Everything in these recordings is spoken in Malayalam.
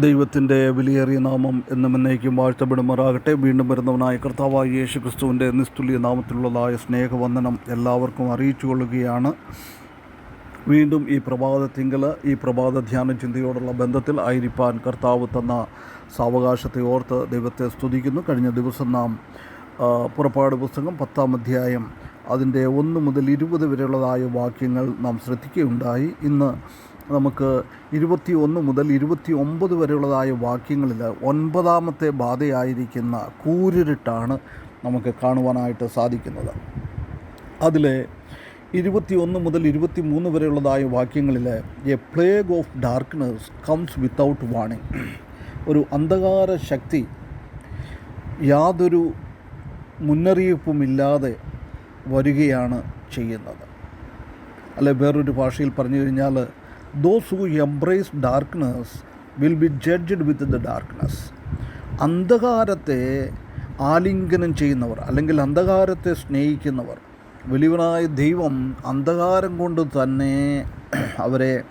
ദൈവത്തിന്റെ വിലയേറിയ നാമം എന്നും എന്നേക്കും വാഴ്ത്തപ്പെടുമാറാകട്ടെ. വീണ്ടും വരുന്നവനായ കർത്താവായ യേശു ക്രിസ്തുവിന്റെ നിസ്തുല്യ നാമത്തിലുള്ളതായ സ്നേഹവന്ദനം എല്ലാവർക്കും അറിയിച്ചു കൊള്ളുകയാണ് വീണ്ടും ഈ പ്രഭാത തിങ്കൾ ഈ പ്രഭാത ധ്യാന ചിന്തയോടുള്ള ബന്ധത്തിൽ ആയിരിക്കാൻ കർത്താവ് തന്ന സാവകാശത്തെ ഓർത്ത് ദൈവത്തെ സ്തുതിക്കുന്നു. കഴിഞ്ഞ ദിവസം നാം പുറപ്പാട് പുസ്തകം പത്താം അധ്യായം അതിന്റെ ഒന്ന് മുതൽ ഇരുപത് വരെയുള്ളതായ വാക്യങ്ങൾ നാം ശ്രദ്ധിക്കുകയുണ്ടായി. ഇന്ന് നമുക്ക് ഇരുപത്തി ഒന്ന് മുതൽ ഇരുപത്തി ഒമ്പത് വരെയുള്ളതായ വാക്യങ്ങളിൽ ഒൻപതാമത്തെ ബാധയായിരിക്കുന്ന കൂരിരുട്ടാണ് നമുക്ക് കാണുവാനായിട്ട് സാധിക്കുന്നത്. അതിലെ ഇരുപത്തിയൊന്ന് മുതൽ ഇരുപത്തി മൂന്ന് വരെയുള്ളതായ വാക്യങ്ങളിൽ a plague of darkness comes without warning ഒരു അന്ധകാര ശക്തി യാതൊരു മുന്നറിയിപ്പുമില്ലാതെ വരികയാണ് ചെയ്യുന്നത്. അല്ലെ വേറൊരു ഭാഷയിൽ പറഞ്ഞു കഴിഞ്ഞാൽ those who embrace darkness will be judged with the darkness അന്ധകാരത്തെ ആലിംഗനം ചെയ്യുന്നവർ അല്ലെങ്കിൽ അന്ധകാരത്തെ സ്നേഹിക്കുന്നവർ വലിയവനായ ദൈവം അന്ധകാരം കൊണ്ട് തന്നെ അവരെ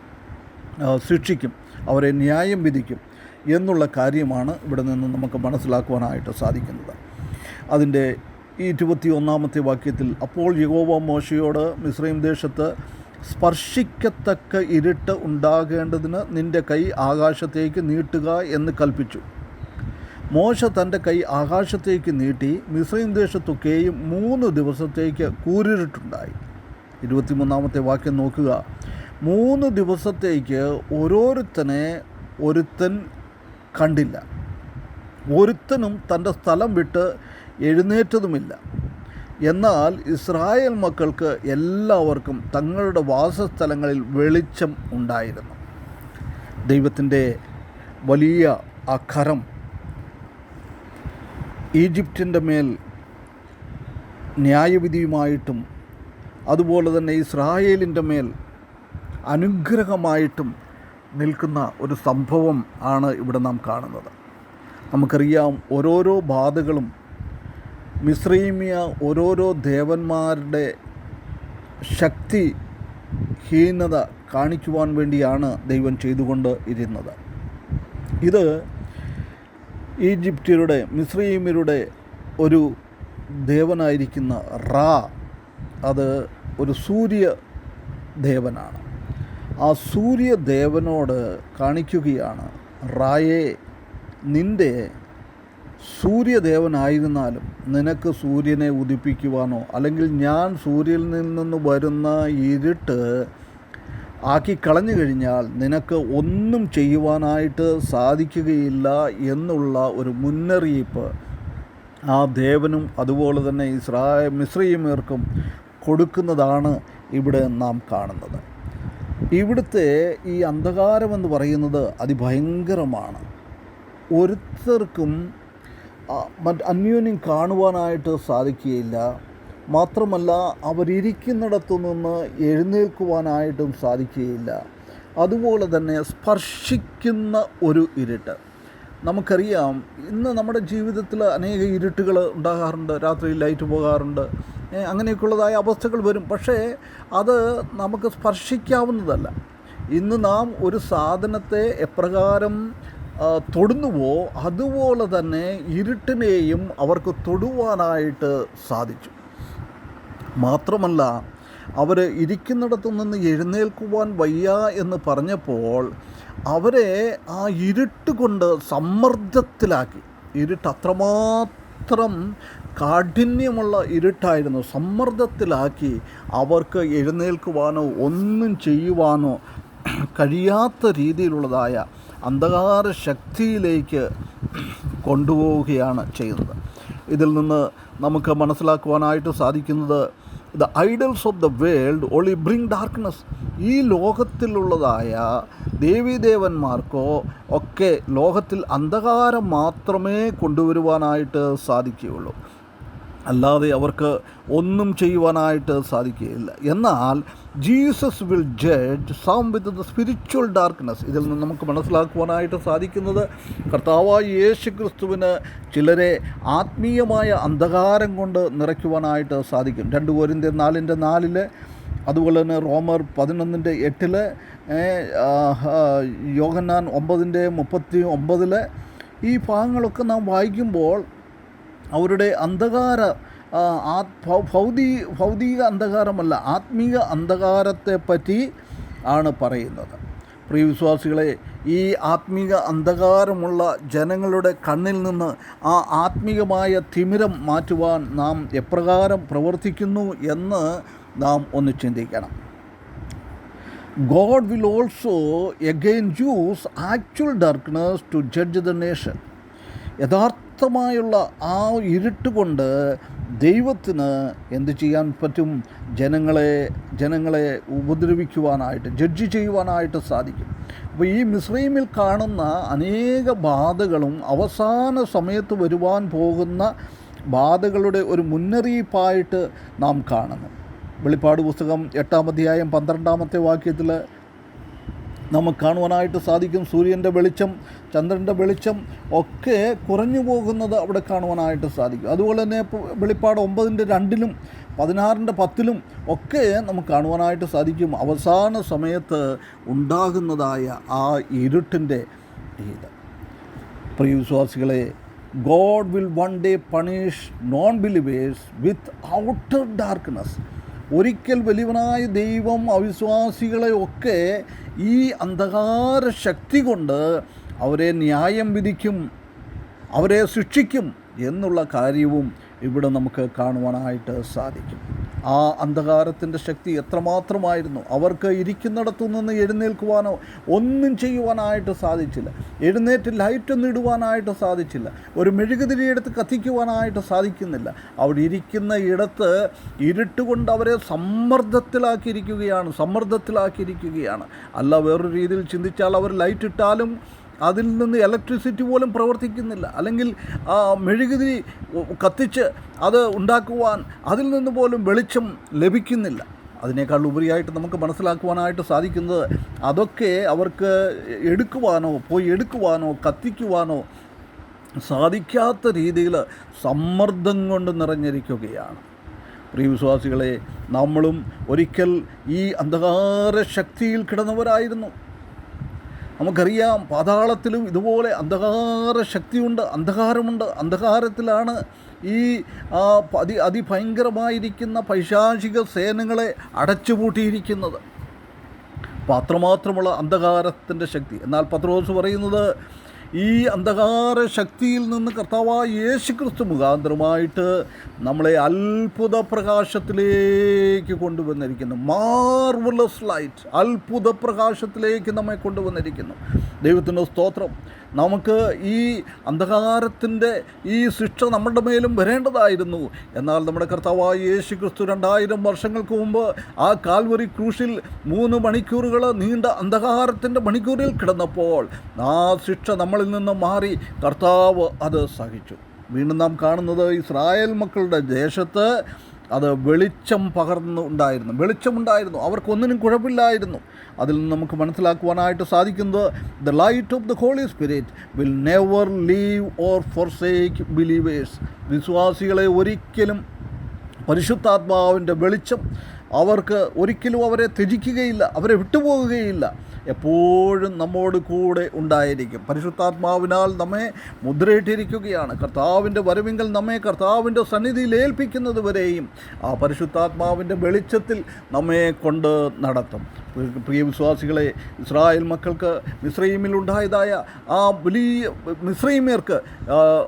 ശിക്ഷിക്കും അവരെ ന്യായം വിധിക്കും എന്നുള്ള കാര്യമാണ് ഇവിടെ നിന്ന് നമുക്ക് മനസ്സിലാക്കുവാനായിട്ട് സാധിക്കുന്നത്. അതിന്റെ ഈ ഇരുപത്തി ഒന്നാമത്തെ വാക്യത്തിൽ അപ്പോൾ യഗോവ മോശയോട് മിസ്രൈം ദേശത്ത് സ്പർശിക്കത്തക്ക ഇരുട്ട് ഉണ്ടാകേണ്ടതിന് നിന്റെ കൈ ആകാശത്തേക്ക് നീട്ടുക എന്ന് കൽപ്പിച്ചു. മോശ തന്റെ കൈ ആകാശത്തേക്ക് നീട്ടി മിസ്രൈം ദേശത്തൊക്കെയും മൂന്ന് ദിവസത്തേക്ക് കൂരിരുട്ടുണ്ടായി. ഇരുപത്തിമൂന്നാമത്തെ വാക്യം നോക്കുക. മൂന്ന് ദിവസത്തേക്ക് ഓരോരുത്തനെ ഒരുത്തൻ കണ്ടില്ല. ഒരുത്തനും തന്റെ സ്ഥലം വിട്ട് എഴുന്നേറ്റതുമില്ല. എന്നാൽ ഇസ്രായേൽ മക്കൾക്ക് എല്ലാവർക്കും തങ്ങളുടെ വാസസ്ഥലങ്ങളിൽ വെളിച്ചം ഉണ്ടായിരുന്നു. ദൈവത്തിന്റെ വലിയ ആ കരം ഈജിപ്തിന്റെ മേൽ ന്യായവിധിയുമായിട്ടും അതുപോലെ തന്നെ ഇസ്രായേലിന്റെ മേൽ അനുഗ്രഹമായിട്ടും നിൽക്കുന്ന ഒരു സംഭവം ആണ് ഇവിടെ നാം കാണുന്നത്. നമുക്കറിയാം ഓരോരോ ബാധകളും മിശ്രീമിയ ഓരോരോ ദേവന്മാരുടെ ശക്തി ഹീനത കാണിക്കുവാൻ വേണ്ടിയാണ് ദൈവം ചെയ്തുകൊണ്ട് ഇരുന്നത് ഇത് ഈജിപ്തിയരുടെ മിശ്രീമിയരുടെ ഒരു ദേവനായിരിക്കുന്ന റാ അത് ഒരു സൂര്യ ദേവനാണ്. ആ സൂര്യദേവനോട് കാണിക്കുകയാണ് റായെ നിന്റെ സൂര്യദേവനായിരുന്നാലും നിനക്ക് സൂര്യനെ ഉദിപ്പിക്കുവാനോ അല്ലെങ്കിൽ ഞാൻ സൂര്യനിൽ നിന്ന് വരുന്ന ഇരുട്ട് ആക്കി കളഞ്ഞു കഴിഞ്ഞാൽ നിനക്ക് ഒന്നും ചെയ്യുവാനായിട്ട് സാധിക്കുകയില്ല എന്നുള്ള ഒരു മുന്നറിയിപ്പ് ആ ദേവനും അതുപോലെ തന്നെ ഇസ്രായ മിശ്രീമേർക്കും കൊടുക്കുന്നതാണ് ഇവിടെ നാം കാണുന്നത്. ഇവിടുത്തെ ഈ അന്ധകാരമെന്ന് പറയുന്നത് അതിഭയങ്കരമാണ്. ഒരുത്തർക്കും മറ്റ് അന്യോന്യം കാണുവാനായിട്ട് സാധിക്കുകയില്ല. മാത്രമല്ല അവരിയ്ക്കുന്നിടത്തു നിന്ന് എഴുന്നേൽക്കുവാനായിട്ടും സാധിക്കുകയില്ല. അതുപോലെ തന്നെ സ്പർശിക്കുന്ന ഒരു ഇരുട്ട്. നമുക്കറിയാം ഇന്ന് നമ്മുടെ ജീവിതത്തിൽ അനേക ഇരുട്ടുകൾ ഉണ്ടാകാറുണ്ട്. രാത്രി ലൈറ്റ് പോകാറുണ്ട്. അങ്ങനെയൊക്കെയുള്ളതായ അവസ്ഥകൾ വരും. പക്ഷേ അത് നമുക്ക് സ്പർശിക്കാവുന്നതല്ല. ഇന്ന് നാം ഒരു സാധനത്തെ എപ്രകാരം തൊടുന്നുവോ അതുപോലെ തന്നെ ഇരുട്ടിനെയും അവർക്ക് തൊടുവാനായിട്ട് സാധിച്ചു. മാത്രമല്ല അവർ ഇരിക്കുന്നിടത്തു നിന്ന് എഴുന്നേൽക്കുവാൻ വയ്യ എന്ന് പറഞ്ഞപ്പോൾ അവരെ ആ ഇരുട്ട് കൊണ്ട് സമ്മർദ്ദത്തിലാക്കി. ഇരുട്ട് അത്രമാത്രം കാഠിന്യമുള്ള ഇരുട്ടായിരുന്നു. സമ്മർദ്ദത്തിലാക്കി അവർക്ക് എഴുന്നേൽക്കുവാനോ ഒന്നും ചെയ്യുവാനോ കഴിയാത്ത രീതിയിലുള്ളതായ അന്ധകാര ശക്തിയിലേക്ക് കൊണ്ടുപോവുകയാണ് ചെയ്യുന്നത്. ഇതിൽ നിന്ന് നമുക്ക് മനസ്സിലാക്കുവാനായിട്ട് സാധിക്കുന്നത് the idols of the world only bring darkness ഈ ലോകത്തിലുള്ളതായ ദേവീദേവന്മാർക്കോ ഒക്കെ ലോകത്തിൽ അന്ധകാരം മാത്രമേ കൊണ്ടുവരുവാനായിട്ട് സാധിക്കുകയുള്ളൂ. അല്ലാതെ അവർക്ക് ഒന്നും ചെയ്യുവാനായിട്ട് സാധിക്കുകയില്ല. എന്നാൽ Jesus will judge some with the spiritual darkness ഇതിൽ നിന്ന് നമുക്ക് മനസ്സിലാക്കുവാനായിട്ട് സാധിക്കുന്നത് കർത്താവായ യേശു ക്രിസ്തുവിന് ചിലരെ ആത്മീയമായ അന്ധകാരം കൊണ്ട് നിറയ്ക്കുവാനായിട്ട് സാധിക്കും. രണ്ട് കോരിന്ത്യ നാലിന്റെ നാലിൽ അതുപോലെ തന്നെ റോമർ പതിനൊന്നിന്റെ എട്ടിൽ യോഹന്നാൻ ഒമ്പതിന്റെ മുപ്പത്തി ഒമ്പതിൽ ഈ ഭാഗങ്ങളൊക്കെ നാം വായിക്കുമ്പോൾ അവരുടെ അന്ധകാര ഭൗതി ഭൗതിക അന്ധകാരമല്ല ആത്മീക അന്ധകാരത്തെപ്പറ്റി ആണ് പറയുന്നത് പ്രിയ വിശ്വാസികളെ ഈ ആത്മീക അന്ധകാരമുള്ള ജനങ്ങളുടെ കണ്ണിൽ നിന്ന് ആ ആത്മീകമായ തിമിരം മാറ്റുവാൻ നാം എപ്രകാരം പ്രവർത്തിക്കുന്നു എന്ന് നാം ഒന്ന് ചിന്തിക്കണം God will also again use actual darkness to judge the nation nation. യഥാർത്ഥമായുള്ള ആ ഇരുട്ട് കൊണ്ട് ദൈവത്തിന് എന്ത് ചെയ്യാൻ പറ്റും? ജനങ്ങളെ ജനങ്ങളെ ഉപദ്രവിക്കുവാനായിട്ട് ജഡ്ജ് ചെയ്യുവാനായിട്ട് സാധിക്കും. അപ്പോൾ ഈ മിസ്രൈമിൽ കാണുന്ന അനേക ബാധകളും അവസാന സമയത്ത് വരുവാൻ പോകുന്ന ബാധകളുടെ ഒരു മുന്നറിയിപ്പായിട്ട് നാം കാണുന്നു. വെളിപ്പാട് പുസ്തകം എട്ടാം അധ്യായം പന്ത്രണ്ടാമത്തെ വാക്യത്തിൽ നമുക്ക് കാണുവാനായിട്ട് സാധിക്കും. സൂര്യന്റെ വെളിച്ചം ചന്ദ്രന്റെ വെളിച്ചം ഒക്കെ കുറഞ്ഞു പോകുന്നത് അവിടെ കാണുവാനായിട്ട് സാധിക്കും. അതുപോലെ തന്നെ വെളിപ്പാട് ഒമ്പതിന്റെ രണ്ടിലും പതിനാറിന്റെ പത്തിലും ഒക്കെ നമുക്ക് കാണുവാനായിട്ട് സാധിക്കും. അവസാന സമയത്ത് ഉണ്ടാകുന്നതായ ആ ഇരുട്ടിന്റെ ഇത്. പ്രിയ വിശ്വാസികളെ God will one day punish non believers with outer darkness ഒരിക്കൽ വലിയവനായ ദൈവം അവിശ്വാസികളെയൊക്കെ ഈ അന്ധകാര ശക്തി കൊണ്ട് അവരെ ന്യായം വിധിക്കും അവരെ ശിക്ഷിക്കും എന്നുള്ള കാര്യവും ഇവിടെ നമുക്ക് കാണുവാനായിട്ട് സാധിക്കും. ആ അന്ധകാരത്തിന്റെ ശക്തി എത്രമാത്രമായിരുന്നു? അവർക്ക് ഇരിക്കുന്നിടത്തു നിന്ന് എഴുന്നേൽക്കുവാനോ ഒന്നും ചെയ്യുവാനായിട്ട് സാധിച്ചില്ല. എഴുന്നേറ്റ് ലൈറ്റൊന്നും ഇടുവാനായിട്ട് സാധിച്ചില്ല. ഒരു മെഴുകുതിരി എടുത്ത് കത്തിക്കുവാനായിട്ട് സാധിക്കുന്നില്ല. അവിടെ ഇരിക്കുന്ന ഇടത്ത് ഇരുട്ടുകൊണ്ട് അവരെ സമ്മർദ്ദത്തിലാക്കിയിരിക്കുകയാണ് സമ്മർദ്ദത്തിലാക്കിയിരിക്കുകയാണ്. അല്ല വേറൊരു രീതിയിൽ ചിന്തിച്ചാൽ അവർ ലൈറ്റ് ഇട്ടാലും അതിൽ നിന്ന് ഇലക്ട്രിസിറ്റി പോലും പ്രവർത്തിക്കുന്നില്ല. അല്ലെങ്കിൽ ആ, മെഴുകുതിരി കത്തിച്ച് അത് ഉണ്ടാക്കുവാൻ അതിൽ നിന്ന് പോലും വെളിച്ചം ലഭിക്കുന്നില്ല. അതിനേക്കാൾ ഉപരിയായിട്ട് നമുക്ക് മനസ്സിലാക്കുവാനായിട്ട് സാധിക്കുന്നത് അതൊക്കെ അവർക്ക് എടുക്കുവാനോ പോയി എടുക്കുവാനോ കത്തിക്കുവാനോ സാധിക്കാത്ത രീതിയിൽ സമ്മർദ്ദം കൊണ്ട് നിറഞ്ഞിരിക്കുകയാണ്. പ്രിയ വിശ്വാസികളെ നമ്മളും ഒരിക്കൽ ഈ അന്ധകാര ശക്തിയിൽ കിടന്നവരായിരുന്നു. നമുക്കറിയാം പാതാളത്തിലും ഇതുപോലെ അന്ധകാര ശക്തിയുണ്ട് അന്ധകാരമുണ്ട്. അന്ധകാരത്തിലാണ് ഈ അതി അതിഭയങ്കരമായിരിക്കുന്ന പൈശാചിക സേനകളെ അടച്ചുപൂട്ടിയിരിക്കുന്നത്. അപ്പോൾ അത്രമാത്രമുള്ള അന്ധകാരത്തിന്റെ ശക്തി. എന്നാൽ പത്രോസ് പറയുന്നത് ഈ അന്ധകാര ശക്തിയിൽ നിന്ന് കർത്താവായ യേശു ക്രിസ്തു മുഖാന്തരമായിട്ട് നമ്മളെ അത്ഭുത പ്രകാശത്തിലേക്ക് കൊണ്ടുവന്നിരിക്കുന്നു. മാർവലസ് ലൈറ്റ് അത്ഭുത പ്രകാശത്തിലേക്ക് നമ്മെ കൊണ്ടുവന്നിരിക്കുന്നു. ദൈവത്തിന്റെ സ്തോത്രം. നമുക്ക് ഈ അന്ധകാരത്തിന്റെ ഈ ശിക്ഷ നമ്മുടെ മേലും വരേണ്ടതായിരുന്നു. എന്നാൽ നമ്മുടെ കർത്താവായ യേശു ക്രിസ്തു രണ്ടായിരം വർഷങ്ങൾക്ക് മുമ്പ് ആ കാൽവറി ക്രൂശിൽ മൂന്ന് മണിക്കൂറുകൾ നീണ്ട അന്ധകാരത്തിന്റെ മണിക്കൂറിൽ കിടന്നപ്പോൾ ആ ശിക്ഷ നമ്മളിൽ നിന്ന് മാറി കർത്താവ് അത് സഹിച്ചു. വീണ്ടും നാം കാണുന്നത് ഇസ്രായേൽ മക്കളുടെ ദേശത്ത് അത് വെളിച്ചം പകർന്നു ഉണ്ടായിരുന്നു. വെളിച്ചമുണ്ടായിരുന്നു അവർക്കൊന്നിനും കുഴപ്പമില്ലായിരുന്നു. അതിൽ നിന്ന് നമുക്ക് മനസ്സിലാക്കുവാനായിട്ട് സാധിക്കുന്നത് the light of the Holy Spirit will never leave or forsake believers വിശ്വാസികളെ ഒരിക്കലും പരിശുദ്ധാത്മാവിന്റെ വെളിച്ചം അവർക്ക് ഒരിക്കലും അവരെ ത്യജിക്കുകയില്ല അവരെ വിട്ടുപോകുകയില്ല. എപ്പോഴും നമ്മോട് കൂടെ ഉണ്ടായിരിക്കും. പരിശുദ്ധാത്മാവിനാൽ നമ്മെ മുദ്രയിട്ടിരിക്കുകയാണ്. കർത്താവിന്റെ വരവിങ്കൽ നമ്മെ കർത്താവിന്റെ സന്നിധിയിൽ ഏൽപ്പിക്കുന്നത് വരെയും ആ പരിശുദ്ധാത്മാവിന്റെ വെളിച്ചത്തിൽ നമ്മെ കൊണ്ട് നടത്തും. പ്രിയ വിശ്വാസികളെ ഇസ്രായേൽ മക്കൾക്ക് മിസ്രൈമിൽ ഉണ്ടായതായ ആ വലിയ മിശ്രൈമ്യർക്ക്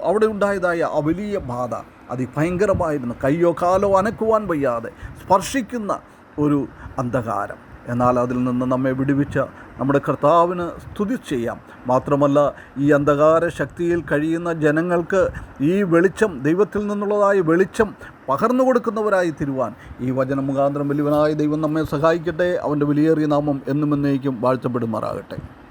അവിടെ ഉണ്ടായതായ ആ വലിയ ബാധ അതിഭയങ്കരമായിരുന്നു. കയ്യോ കാലോ അനക്കുവാൻ വയ്യാതെ സ്പർശിക്കുന്ന ഒരു അന്ധകാരം. എന്നാൽ അതിൽ നിന്ന് നമ്മെ വിടുവിച്ച നമ്മുടെ കർത്താവിന് സ്തുതി ചെയ്യാം. മാത്രമല്ല ഈ അന്ധകാര ശക്തിയിൽ കഴിയുന്ന ജനങ്ങൾക്ക് ഈ വെളിച്ചം ദൈവത്തിൽ നിന്നുള്ളതായ വെളിച്ചം പകർന്നു കൊടുക്കുന്നവരായി തിരുവാൻ ഈ വചന മുഖാന്തരം വലിയവനായ ദൈവം നമ്മെ സഹായിക്കട്ടെ. അവന്റെ വിലയേറിയ നാമം എന്നും എന്നേക്കും വാഴ്ത്തപ്പെടുമാറാകട്ടെ.